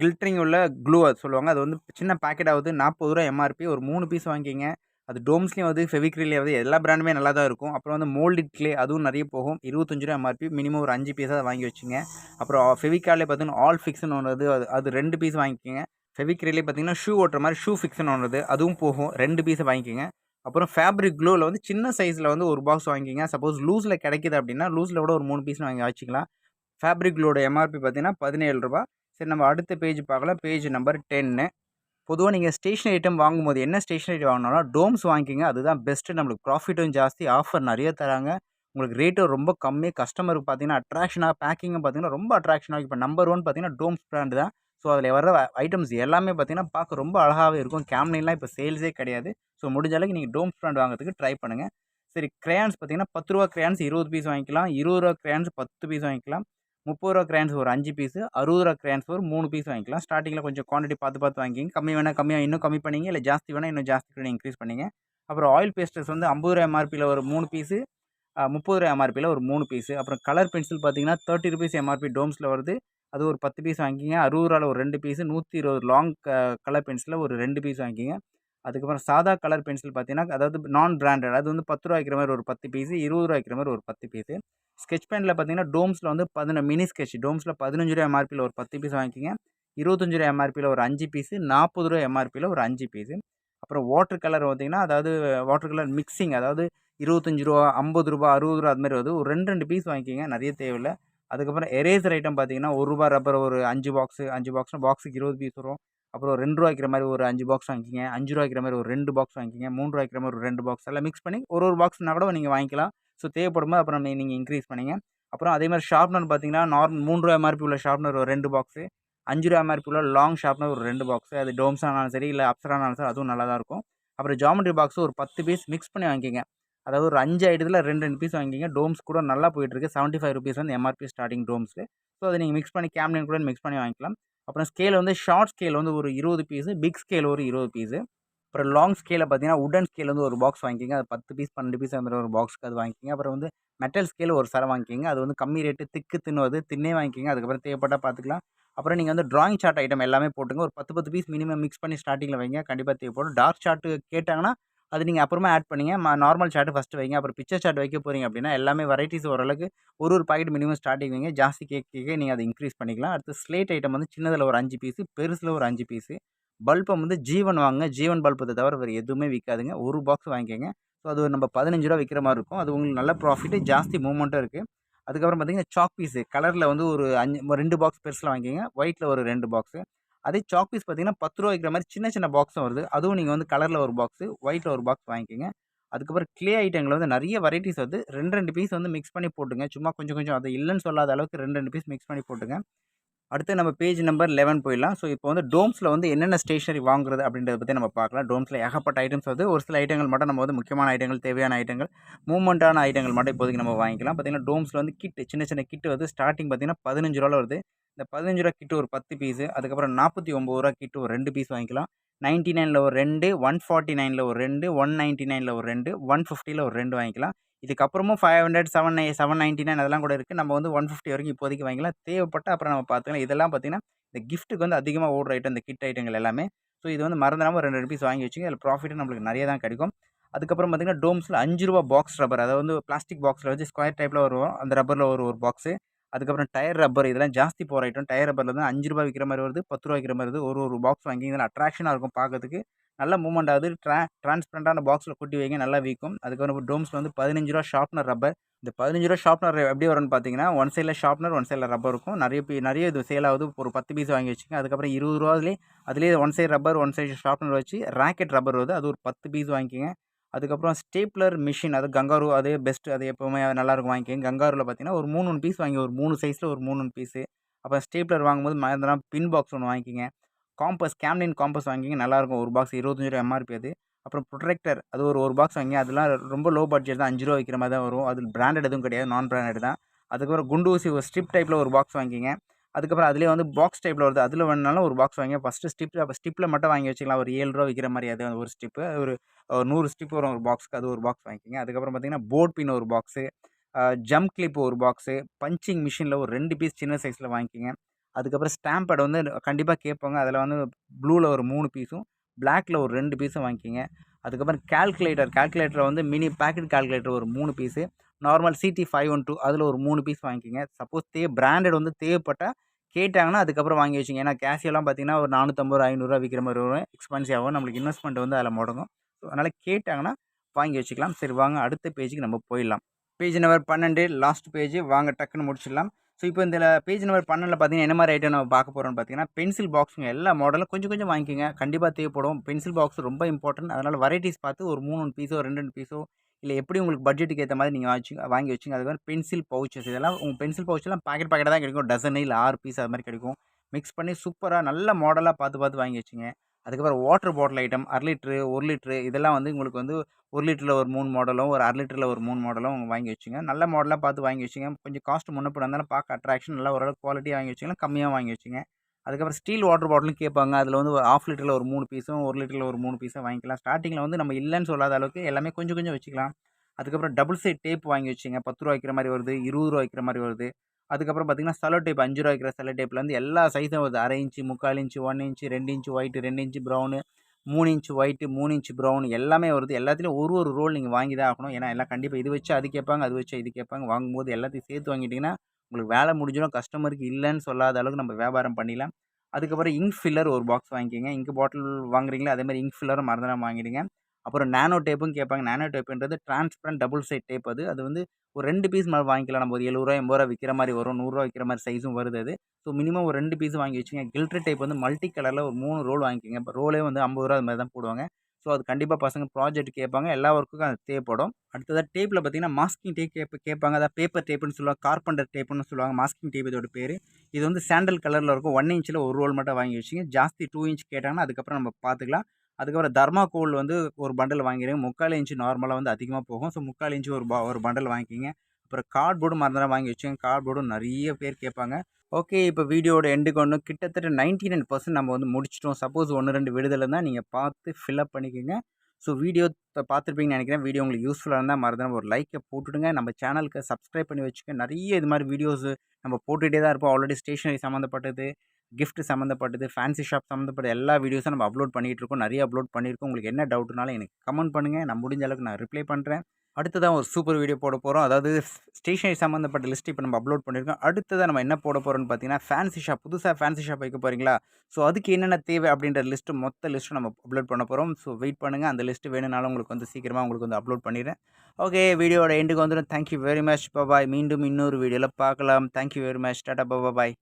Speaker 1: கில்டரிங் உள்ள க்ளூ அது சொல்லுவாங்க. அது வந்து சின்ன பேக்கெட் ஆகுது. நாற்பது ரூபா எம்ஆர்பி ஒரு மூணு பீஸ் வாங்கிக்கிங்க. அது டோம்ஸ்லேயும் வந்து ஃபெவிக்ரிலே வந்து எல்லா பிராண்டுமே நல்லா தான் இருக்கும். அப்புறம் வந்து மோல்டிட் கிளே அதுவும் நிறைய போகும். இருபத்தஞ்சு ரூபா எம்ஆர்பி மினிமம் ஒரு அஞ்சு பீஸாக வாங்கி வச்சுங்க. அப்புறம் ஃபெவிகாலே பார்த்தீங்கன்னா ஆல் ஃபிக்ஸ்னு ஒன்று அது அது ரெண்டு பீஸ் வாங்கிக்கோங்க. ஃபெவிக்ரிலே பார்த்தீங்கன்னா ஷூ ஓட்டுற மாதிரி ஷூ ஃபிக்ஸ்னு ஒன்று அதுவும் போகும். ரெண்டு பீஸை வாங்கிக்கோங்க. அப்புறம் ஃபேப்ரிக் க்ளோவில் வந்து சின்ன சைஸில் வந்து ஒரு பாக்ஸ் வாங்கிக்கிங்க. சப்போஸ் லூஸில் கிடைக்கிது அப்படின்னா லூஸில் கூட ஒரு மூணு பீஸ் வாங்கி வச்சுக்கலாம். ஃபேப்ரிக் க்ளோட எம்ஆர்பி பார்த்தீங்கன்னா பதினேழு ரூபா. சரி நம்ம அடுத்த பேஜ் பார்க்கலாம் பேஜ் நம்பர் டென்னு பொதுவாக நீங்கள் ஸ்டேஷனரி ஐட்டம் வாங்கும்போது என்ன ஸ்டேஷனரி வாங்கினாலும் டோம்ஸ் வாங்கிக்கிங்க. அதுதான் பெஸ்ட்டு நம்மளுக்கு ப்ராஃபிட்டும் ஜாஸ்தி. ஆஃபர் நிறைய தராங்க. உங்களுக்கு ரேட்டும் ரொம்ப கம்மி. கஸ்டமருக்கு பார்த்தீங்கன்னா அட்ராக்ஷனாக பேக்கிங்கும் பார்த்தீங்கன்னா ரொம்ப அட்ராக்ஷனாக இப்போ நம்பர் ஒன் பார்த்தீங்கன்னா டோம்ஸ் பிராண்டு தான். ஸோ அதில் வர ஐட்டம்ஸ் எல்லாமே பார்த்தீங்கன்னா பார்க்க ரொம்ப அழகாகவே இருக்கும். கேம்லைன்லாம் இப்போ சேல்ஸே கிடையாது. ஸோ முடிஞ்ச அளவுக்கு நீங்கள் டோம்ஸ் ஸ்டாண்ட் வாங்குறதுக்கு ட்ரை பண்ணுங்கள் சரி கிரேயான்ஸ் பார்த்தீங்கன்னா பத்து ரூபா கிரேயான்ஸ் இருபது பீஸ் வாங்கிக்கலாம். இருபது ரூபா கிரேயான்ஸ் பத்து பீஸ் வாங்கிக்கலாம். முப்பது ரூபா கிரேயான்ஸ் ஒரு அஞ்சு பீஸு அறுபது ரூபா கிரேயான்ஸ் ஒரு மூணு பீஸ் வாங்கிக்கலாம். ஸ்டார்டிங்கில் கொஞ்சம் குவான்டிட்டி பார்த்து பார்த்து வாங்கிங்க கம்மி வேணால் கம்மியாக இன்னும் கம்மி பண்ணிங்க. இல்லை ஜாஸ்தி வேணால் இன்னும் ஜாஸ்தி பண்ணி இன்க்ரீஸ் பண்ணிங்க. அப்புறம் ஆயில் பேஸ்டர்ஸ் வந்து ஐம்பது ரூபா எம்ஆர்பியில் ஒரு மூணு பீஸு முப்பது ரூபா எம்ஆர்பியில் ஒரு மூணு பீஸு அப்புறம் கலர் பென்சில் பார்த்தீங்கன்னா தேர்ட்டி ருபீஸ் எம்ஆர்பி டோம்ஸில் வருது. அது ஒரு பத்து பீஸ் வாங்கிக்கிங்க. அறுபது ரூபாவில் ஒரு ரெண்டு பீஸு நூற்றி இருபது லாங் கலர் பென்சிலில் ஒரு ரெண்டு பீஸ் வாங்கிக்கிங்க. அதுக்கப்புறம் சாதா கலர் பென்சில் பார்த்தீங்கன்னா அதாவது நான் பிராண்டட் அது வந்து பத்து ரூபாய்க்கிற மாதிரி ஒரு பத்து பீஸு இருபது ரூபாய்க்கிற மாதிரி ஒரு பத்து பீஸு ஸ்கெச் பெனில் பார்த்தீங்கன்னா டோம்ஸில் வந்து பதின மினி ஸ்கெட்ச் டோம்ஸில் பதினஞ்சு ரூபா எம்ஆர்பியில் ஒரு பத்து பீஸ் வாங்கிக்கிங்க. இருபத்தஞ்சு ரூபா எம்ஆர்பியில் ஒரு அஞ்சு பீஸு நாற்பது ரூபா எம்ஆர்பியில் ஒரு அஞ்சு பீஸு அப்புறம் வாட்டர் கலர் பார்த்திங்கன்னா அதாவது வாட்டர் கலர் மிக்சிங் அதாவது இருபத்தஞ்சி ரூபா ஐம்பது ரூபா அறுபது ரூபா அதுமாதிரி வருது. ஒரு ரெண்டு ரெண்டு பீஸ் வாங்கிக்கிங்க நிறைய தேவையில்லை. அதுக்கப்புறம் எரேசர் ஐட்டம் பார்த்தீங்கன்னா ஒரு ரூபா ரப்பர் ஒரு அஞ்சு பாக்ஸு அஞ்சு பாக்ஸ்னால் பாக்ஸுக்கு இருபது பீஸ் வரும். அப்புறம் ரெண்டு ரூபா வைக்கிற மாதிரி ஒரு அஞ்சு பாக்ஸ் வாங்கிக்கிங்க அஞ்சு ரூபா வைக்கிற மாதிரி ஒரு ரெண்டு பாக்ஸ் வாங்கிக்கிங்க மூணு ரூபா வைக்கிற மாதிரி ஒரு ரெண்டு பாக்ஸ் எல்லாம் மிக்ஸ் பண்ணி ஒரு ஒரு பாக்ஸ்னா கூட நீங்கள் வாங்கிக்கலாம். ஸோ தேவைப்படும் போது அப்புறம் நீங்கள் இன்க்ரீஸ் பண்ணிங்க. அப்புறம் அதே மாதிரி ஷார்ப்னர் பார்த்தீங்கன்னா நார்மல் மூணு ரூபா எம்ஆர்பி உள்ள ஷார்ப்னர் ஒரு ரெண்டு பாக்ஸு அஞ்சு ரூபா எம்ஆர்பி உள்ள லாங் ஷார்ப்னர் ஒரு ரெண்டு பாக்ஸு அது டோம்ஸ் ஆனாலும் சரி இல்லை அப்சரானாலும் சரி அதுவும் நல்லா தான் இருக்கும். அப்புறம் ஜாமெட்ரி பாக்ஸ் ஒரு பத்து பீஸ் மிக்ஸ் பண்ணி வாங்கிக்கோங்க. அதாவது ஒரு அஞ்சு ஐட்டத்தில் ரெண்டு ரெண்டு பீஸ் வாங்கிக்கிங்க. டோம்ஸ் கூட நல்லா போயிட்டுருக்கு செவன்ட்டி ஃபைவ் ருபீஸ் வந்து எம்ஆர்பி ஸ்டார்டிங் டோம்ஸு ஸோ அதை நீங்கள் மிக்ஸ் பண்ணி கேம்லின் கூட மிக்ஸ் பண்ணி வாங்கிக்கலாம். அப்புறம் ஸ்கேல் வந்து ஷார்ட் ஸ்கேல் வந்து ஒரு இருபது பீஸு பிக் ஸ்கேல் ஒரு இருபது பீஸு அப்புறம் லாங் ஸ்கேலில் பார்த்தீங்கன்னா உடன் ஸ்கேல் வந்து ஒரு பாக்ஸ் வாங்கிக்கிங்க. அது பத்து பீஸ் பன்னெண்டு பீஸ் அந்த மாதிரி ஒரு பாக்ஸ்க்கு அது வாங்கிக்கிங்க. அப்புறம் வந்து மெட்டல் ஸ்கேல் ஒரு சரம் வாங்கிக்கிங்க. அது வந்து கம்மி ரேட்டு திக்கு தின்னுவது தின்னே வாங்கிக்கிங்க. அதுக்கப்புறம் தேவைப்பட்டால் பார்த்துக்கலாம். அப்புறம் நீங்கள் வந்து ட்ராயிங் சார்ட் ஐட்டம் எல்லாமே போட்டுங்க. ஒரு பத்து பத்து பீஸ் மினிமம் மிக்ஸ் பண்ணி ஸ்டார்டிங்கில் வைங்க. கண்டிப்பாக தேவைப்படும். டார்க் சார்ட்டு கேட்டாங்கன்னா அது நீங்கள் அப்புறமா ஆட் பண்ணிங்க. நார்மல் சார்ட்டு ஃபஸ்ட்டு வைங்க. அப்புறம் பிக்சர் சார்ட் வைக்க போகிறீங்க அப்படின்னா எல்லாமே வெரைட்டிஸ் ஓரளவுக்கு ஒரு ஒரு பாக்கெட் மினிமம் ஸ்டார்டிங் வைங்க. ஜாஸ்தி கேக் கேட்க நீங்கள் அதை இன்க்ரீஸ் பண்ணிக்கலாம். அடுத்து ஸ்லேட் ஐட்டம் வந்து சின்னதில் ஒரு அஞ்சு பீஸு பெருசில் ஒரு அஞ்சு பீஸு பல்பை வந்து ஜீவன் வாங்க ஜீவன் பல்பத்தை தவிர வேறு எதுவுமே விற்காதுங்க ஒரு பாக்ஸ் வாங்கிக்கோங்க. ஸோ அது நம்ம பதினஞ்சு ரூபா விற்கிற மாதிரி இருக்கும். அது உங்களுக்கு நல்ல ப்ராஃபிட்டு ஜாஸ்தி மூவ்மெண்ட்டும் இருக்குது அதுக்கப்புறம் பார்த்தீங்கன்னா சாக் பீஸு கலரில் வந்து ஒரு அஞ்சு ரெண்டு பாக்ஸ் பெருசில் வாங்கிங்க ஒயிட்டில் ஒரு ரெண்டு பாக்ஸு அதே சாக் பீஸ் பார்த்தீங்கன்னா பத்து ரூபா வைக்கிற மாதிரி சின்ன சின்ன பாக்ஸும் வருது. அதுவும் நீங்கள் வந்து கலரில் ஒரு பாக்ஸு ஒயிட்டில் ஒரு பாக்ஸ் வாங்கிக்கோங்க. அதுக்கப்புறம் க்ளே ஐட்டங்களில் வந்து நிறைய வெரைட்டிஸ் வந்து ரெண்டு ரெண்டு பீஸ் வந்து மிக்ஸ் பண்ணி போட்டுங்க. சும்மா கொஞ்சம் கொஞ்சம் அது இல்லைன்னு சொல்லாத அளவுக்கு ரெண்டு ரெண்டு பீஸ் மிக்ஸ் பண்ணி போட்டுங்க. அடுத்து நம்ம பேஜ் நம்பர் லெவன் போயிடலாம். ஸோ இப்போ வந்து டோம்ஸில் வந்து என்னென்ன ஸ்டேஷனரி வாங்குறது அப்படின்றத பற்றி நம்ம பார்க்கலாம். டோம்ஸில் ஏகப்பட்ட ஐட்டம்ஸ் வந்து ஒரு சில ஐட்டங்கள் மட்டும் நம்ம வந்து முக்கியமான ஐட்டங்கள் தேவையான ஐட்டங்கள் மூவ்மெண்ட்டான ஐட்டங்கள் மட்டும் இப்போதைக்கு நம்ம வாங்கிக்கலாம். பார்த்திங்கன்னா டோம்ஸில் வந்து கிட்டு சின்ன சின்ன கிட்டு வந்து ஸ்டார்டிங் பார்த்தீங்கன்னா பதினஞ்சு ரூபா வருது. இந்த பதினஞ்சு ரூபா கிட்டு ஒரு பத்து பீஸு அதுக்கப்புறம் நாற்பத்தி ஒம்பது ரூபா கிட்டு ஒரு ரெண்டு பீஸ் வாங்கிக்கலாம். நைன்ட்டி நைனில் ஒரு ரெண்டு ஒன் ஃபார்ட்டி நைனில் ஒரு ரெண்டு ஒன் நைன்ட்டி நைனில் ஒரு ரெண்டு ஒன் ஃபிஃப்டியில் ஒரு ரெண்டு வாங்கிக்கலாம். இதுக்கப்புறமும் five hundred seven nine seven ninety nine அதெல்லாம் கூட இருக்குது நம்ம வந்து ஒன் ஃபிஃப்டி வரைக்கும் இப்போதைக்கு வாங்கிக்கலாம். தேவைப்பட்ட அப்புறம் நம்ம பார்த்துக்கலாம். இதெல்லாம் பார்த்தீங்கன்னா இந்த கிஃப்ட்டுக்கு வந்து அதிகமாக ஓடுற ஐட்டம் இந்த கிட் ஐட்டங்கள் எல்லாமே. ஸோ இது வந்து மறந்துடாமல் ரெண்டு ரெண்டு பீஸ் வாங்கி வச்சுங்க. அதில் ப்ராஃபிட்டும் நம்மளுக்கு நிறைய தான் கிடைக்கும். அதுக்கப்புறம் பார்த்திங்கன்னா டோம்ஸில் அஞ்சு ரூபா பாக்ஸ் ரப்பர் அதாவது வந்து பிளாஸ்டிக் பாக்ஸில் வச்சு ஸ்கொயர் டைப்பில் வரும் அந்த ரப்பரில் ஒரு ஒரு பாக்ஸு அதுக்கப்புறம் டயர் ரப்பர் இதெல்லாம் ஜாஸ்தி போகிற ஐட்டம் டயர் ரப்பரில் வந்து அஞ்சு ரூபாய் விற்கிற மாதிரி வருது பத்து ரூபா விற்கிற மாதிரி வருது. ஒரு ஒரு பாக்ஸ் வாங்கி இதில் அட்ராக்ஷனாக இருக்கும் பார்க்கறதுக்கு. நல்ல மூவ்மெண்ட் ஆகுது. ட்ரா ட்ரான்ஸ்பரண்டான பாக்ஸில் கொட்டி வைங்க நல்லா வீக்கும். அதுக்கப்புறம் டோம்ஸில் வந்து பதினஞ்சு ரூபா ஷார்ப்னர் ரப்பர் இந்த பதினஞ்சு ரூபா ஷார்ப்னர் எப்படி வரும்னு பார்த்தீங்கன்னா ஒன் சைடில் ஷார்ப்னர் ஒன் சைடில் ரப்பர் இருக்கும். நிறைய பீ நிறைய இது சேல் ஆகுது. ஒரு பத்து பீஸ் வாங்கி வச்சுங்க அதுக்கப்புறம் இருபது ரூபாதுலேயே அதுலேயே one side rubber one side sharpener வச்சு ராக்கெட் ரப்பர் வருது. அது ஒரு பத்து பீஸ் வாங்கிக்கோங்க. அதுக்கப்புறம் ஸ்டேப்லர் மிஷின் அது கங்காரு அதே பெஸ்ட் அது எப்போவுமே நல்லாயிருக்கும் வாங்கிக்கோங்க. கங்காருவில் பார்த்தீங்கன்னா ஒரு மூணு பீஸ் வாங்கி ஒரு மூணு சைஸில் ஒரு மூணு பீஸு. அப்புறம் ஸ்டேப்லர் வாங்கும்போது மறந்துனா பின் பாக்ஸ் ஒன்று வாங்கிக்கிங்க. காம்பஸ் கேம்லின் காம்பஸ் வாங்கிங்க நல்லாயிருக்கும் ஒரு பாக்ஸ் இருபத்தஞ்சி ரூபா எம்ஆர்பி அது. அப்புறம் ப்ரொடெக்டர் அது ஒரு ஒரு பாக்ஸ் வாங்கி அதெல்லாம் ரொம்ப லோ பட்ஜெட் தான் அஞ்சு ரூபா வைக்கிற மாதிரி தான் வரும். அது பிராண்டட் எதுவும் கிடையாது நான் பிராண்டட் தான். அதுக்கப்புறம் குண்டு ஊசி ஒரு ஸ்ட்ரிப் டைப்பில் ஒரு பாக்ஸ் வாங்கிக்கிங்க. அதுக்கப்புறம் அதிலே வந்து பாக்ஸ் டைப்பில் வருது. அதில் வேணாலும் ஒரு பாக்ஸ் வாங்கி ஃபஸ்ட்டு ஸ்டிப் அப்போ ஸ்டிப்பில் மட்டும் வாங்கி வச்சுக்கலாம். ஒரு ஏழு ரூபா விற்கிற மாதிரி அது ஒரு ஸ்டிப்பு ஒரு ஒரு நூறு ஸ்டிப் வரும் ஒரு பாக்ஸ்க்கு அது ஒரு பாக்ஸ் வாங்கிக்கிங்க. அதுக்கப்புறம் பார்த்தீங்கன்னா போர்ட் பின் ஒரு பாக்ஸு ஜம்ப் கிளிப் ஒரு பாக்ஸு பஞ்சிங் மிஷினில் ஒரு ரெண்டு பீஸ் சின்ன சைஸில் வாங்கிக்கிங்க. அதுக்கப்புறம் ஸ்டாம்ப் பேட் வந்து கண்டிப்பாக கேட்பாங்க. அதில் வந்து ப்ளூவில் ஒரு மூணு பீஸும் பிளாக்கில் ஒரு ரெண்டு பீஸும் வாங்கிக்கிங்க. அதுக்கப்புறம் கால்குலேட்டர் கால்குலேட்டர் வந்து மினி பேக்கெட் கால்குலேட்டர் ஒரு மூணு piece normal CD five one two அதில் ஒரு மூணு பீஸ் வாங்கிக்கிங்க. சப்போஸ் தே பிராண்டட் வந்து தேவைப்பட்டால் கேட்டாங்கன்னா அதுக்கப்புறம் வாங்கி வச்சுங்க. ஏன்னா கேஷியெல்லாம் பார்த்தீங்கன்னா ஒரு நானூற்றம்பது ரூபா ஐநூறுரூவா விற்கிற மாதிரி வரும். எக்ஸ்பென்சிவ் ஆகும். நம்மளுக்கு இன்வெஸ்ட்மெண்ட் வந்து அதில் முடங்கும். ஸோ அதனால் கேட்டாங்கன்னா வாங்கி வச்சுக்கலாம். சரி வாங்க. அடுத்த பேஜுக்கு நம்ம போயிடலாம். பேஜ் நம்பர் பன்னெண்டு லாஸ்ட் பேஜ் வாங்க டக்குன்னு முடிச்சிடலாம். ஸோ இப்போ இந்த பேஜ் நம்பர் பன்னெண்டில் பார்த்தீங்கன்னா என்ன மாதிரி ஐட்டம் நம்ம பார்க்க போகிறோம்னு பார்த்தீங்கன்னா பென்சில் பாக்ஸுங்க எல்லா மாடலும் கொஞ்சம் கொஞ்சம் வாங்கிக்கோங்க. கண்டிப்பாக தேவைப்படும். பென்சில் பாக்ஸ் ரொம்ப இம்பார்ட்டன்ட் அதனால் வெரைட்டிஸ் பார்த்து ஒரு மூணு பீஸோ ரெண்டு ரெண்டு பீஸோ இல்லை எப்படி உங்களுக்கு பட்ஜெட்டுக்கு ஏற்ற மாதிரி நீங்கள் வச்சு வாங்கி வச்சுங்க? அது மாதிரி பென்சில் பவுச்சஸ் இதெல்லாம் உங்கள் பென்சில் பவுச்செல்லாம் பாக்கெட் பாக்கெட்டாக தான் கிடைக்கும். டசனு இல்லை ஆறு பீஸ் அது மாதிரி கிடைக்கும். மிக்ஸ் பண்ணி சூப்பராக நல்ல மாடலாக பார்த்து பார்த்து வாங்கி வச்சுங்க. அதுக்கப்புறம் வாட்டர் பாட்டில் ஐட்டம் அரை லிட்ரு ஒரு லிட்ரு இதெல்லாம் வந்து உங்களுக்கு வந்து ஒரு லிட்டரில் ஒரு மூணு மாடலும் ஒரு அரை லிட்டரில் ஒரு மூணு மாடலும் வாங்கி வச்சுங்க. நல்ல மாடலாக பார்த்து வாங்கி வச்சுங்க. கொஞ்சம் காஸ்ட் முன்னப்பட இருந்தாலும் பார்க்க அட்ராக்ஷன் நல்லா ஓரளவு குவாலிட்டியாக வாங்கி வச்சுக்கலாம் கம்மியாக வாங்கி வச்சுங்க. அதுக்கப்புறம் ஸ்டீல் வாட்டர் பாட்டிலும் கேட்பாங்க. அதில் வந்து ஒரு ஆஃப் லிட்டரில் ஒரு மூணு பீஸும் ஒரு லிட்டரில் ஒரு மூணு பீஸும் வாங்கிக்கலாம். ஸ்டார்டிங்கில் வந்து நம்ம இல்லைன்னு சொல்லாத அளவுக்கு எல்லாமே கொஞ்சம் கொஞ்சம் வச்சுக்கலாம். அதுக்கப்புறம் டபுள் சைட் டேப் வாங்கி வச்சுங்க. பத்து ரூபா வைக்கிற மாதிரி வருது இருபது ரூபா வைக்கிற மாதிரி வருது. அதுக்கப்புறம் பார்த்தீங்கன்னா செலோ டேப் அஞ்சு ரூபா வைக்கிற செலோ டேப்லேருந்து எல்லா சைஸும் வருது. அரை இன்ச்சு முக்கால் இன்ச்சு ஒன் இன்ச்சு ரெண்டு இன்ச்சு ஒயிட்டு ரெண்டு இன்ச்சு ப்ரௌனு மூணு இன்ச்சு ஒயிட்டு மூணு இன்ச்சு ப்ரௌன் எல்லாமே வருது. எல்லாத்துலேயும் ஒரு ஒரு ரோல் நீங்கள் வாங்கி தான் ஆகணும். ஏன்னா எல்லாம் கண்டிப்பாக இது வச்சு அது கேட்பாங்க அது வச்சு இது கேட்பாங்க. வாங்கும்போது எல்லாத்தையும் சேர்த்து வாங்கிட்டிங்கன்னா உங்களுக்கு வேலை முடிஞ்சிடும். கஸ்டமருக்கு இல்லைன்னு சொல்லாத அளவுக்கு நம்ம வியாபாரம் பண்ணிடலாம். அதுக்கப்புறம் இங்க் ஃபில்லர் ஒரு பாக்ஸ் வாங்கிக்கோங்க. இங்க் பாட்டில் வாங்குறீங்களா அதே மாதிரி இங்க் ஃபில்லரும் மறந்துடாமல் வாங்கிடுங்க. அப்புறம் நானோ டேப்பும் கேட்பாங்க. நானோ டேப்புன்றது டிரான்ஸ்பரண்ட் டபுள் சைட் டேப் அது. அது வந்து ஒரு ரெண்டு பீஸ் மேலே வாங்கிக்கலாம். நம்ம ஒரு எழுபதுரூவா எண்பது ரூபா விற்கிற மாதிரி வரும். நூறுரூவா விற்கிற மாதிரி சைஸும் வருது அது. ஸோ மினிமம் ஒரு ரெண்டு பீஸ் வாங்கி வச்சுங்க கில்ட்ரு டைப் வந்து மல்டி கலரில் ஒரு மூணு ரோல் வாங்கிக்கோங்க. இப்போ ரோலே வந்து ஐம்பது ரூபா அது மாதிரி தான் போடுவாங்க. ஸோ அது கண்டிப்பாக பசங்க ப்ராஜெக்ட் கேட்பாங்க. எல்லா ஒர்க்குக்கும் அது தேவைப்படும். அடுத்ததாக டேப்பில் பார்த்தீங்கன்னா மாஸ்கிங் டேப் கேப் கேட்பாங்க. அதாவது பேப்பர் டேப்புன்னு சொல்லுவாங்க. கார்பெண்டர் டேப்புன்னு சொல்லுவாங்க. மாஸ்கிங் டேப் இதோட பேர். இது வந்து சாண்டல் கலரில் இருக்கும். ஒன் இன்ச்சில் ஒரு ரோல் மட்டும் வாங்கி வச்சுங்க ஜாஸ்தி டூ இன்ச் கேட்டாங்கன்னா அதுக்கப்புறம் நம்ம பார்த்துக்கலாம். அதுக்கப்புறம் தர்மாக்கோல் வந்து ஒரு பண்டில் வாங்கிடுங்க முக்கால் இன்ச்சு நார்மலாக வந்து அதிகமாக போகும். ஸோ முக்கால் இன்ச்சு ஒரு பா ஒரு பண்டில் வாங்கிக்கிங்க. அப்புறம் கார்ட்போர்டும் மறந்துடா வாங்கி வச்சுங்க கார்ட்போர்டும் நிறைய பேர் கேட்பாங்க. ஓகே இப்போ வீடியோட எண்டுக்கு ஒன்று கிட்டத்தட்ட நைன்டி நைன் பர்சன்ட் நம்ம வந்து முடிச்சிட்டோம். சப்போஸ் ஒன்று ரெண்டு விடுதலை தான் நீங்கள் பார்த்து ஃபில்அப் பண்ணிக்கோங்க. ஸோ வீடியோ பார்த்துருப்பீங்கன்னு நினைக்கிறேன். வீடியோ உங்களுக்கு யூஸ்ஃபுல்லாக இருந்தால் மறந்துடாம ஒரு லைக்கை போட்டுடுங்க. நம்ம சேனலுக்கு சப்ஸ்கிரைப் பண்ணி வச்சுக்க. நிறைய இது மாதிரி வீடியோஸ் நம்ம போட்டுகிட்டே தான் இருப்போம். ஆல்ரெடி ஸ்டேஷனரி சம்மந்தப்பட்டது கிஃப்ட் சம்மந்தப்பட்டது ஃபேன்சி ஷாப் சம்மந்தப்பட்ட எல்லா வீடியோஸும் நம்ம அப்லோட் பண்ணிகிட்டு இருக்கோம். நிறைய அப்லோட் பண்ணியிருக்கோம் உங்களுக்கு என்ன டவுட்னாலும் எனக்கு கமெண்ட் பண்ணுங்கள் நான் முடிஞ்ச அளவுக்கு நான் ரிப்ளை பண்ணுறேன் அடுத்ததான் ஒரு சூப்பர் வீடியோ போட போகிறோம் அதாவது ஸ்டேஷனரி சம்மந்தப்பட்ட லிஸ்ட் இப்போ நம்ம அப்லோட் பண்ணியிருக்கோம் அடுத்ததாக நம்ம என்ன போட போகிறோம்னு பார்த்தீங்கன்னா ஃபேன்சி ஷாப் புதுசாக ஃபேன்சி ஷாப் வைக்க போகிறீங்களா ஸோ அதுக்கு என்னென்ன தேவை அப்படின்ற லிஸ்ட்டு மொத்த லிஸ்ட்டு நம்ம அப்லோட் பண்ண போகிறோம் ஸோ வெயிட் பண்ணுங்கள் அந்த லிஸ்ட்டு வேணும்னாலும் உங்களுக்கு வந்து சீக்கிரமாக உங்களுக்கு வந்து அப்லோட் பண்ணிடுறேன். ஓகே வீடியோட எண்டுக்கு வந்துடும் தேங்க்யூ வெரி மச் பாய் மீண்டும் இன்னொரு வீடியோவில் பார்க்கலாம். Thank you very much tata bye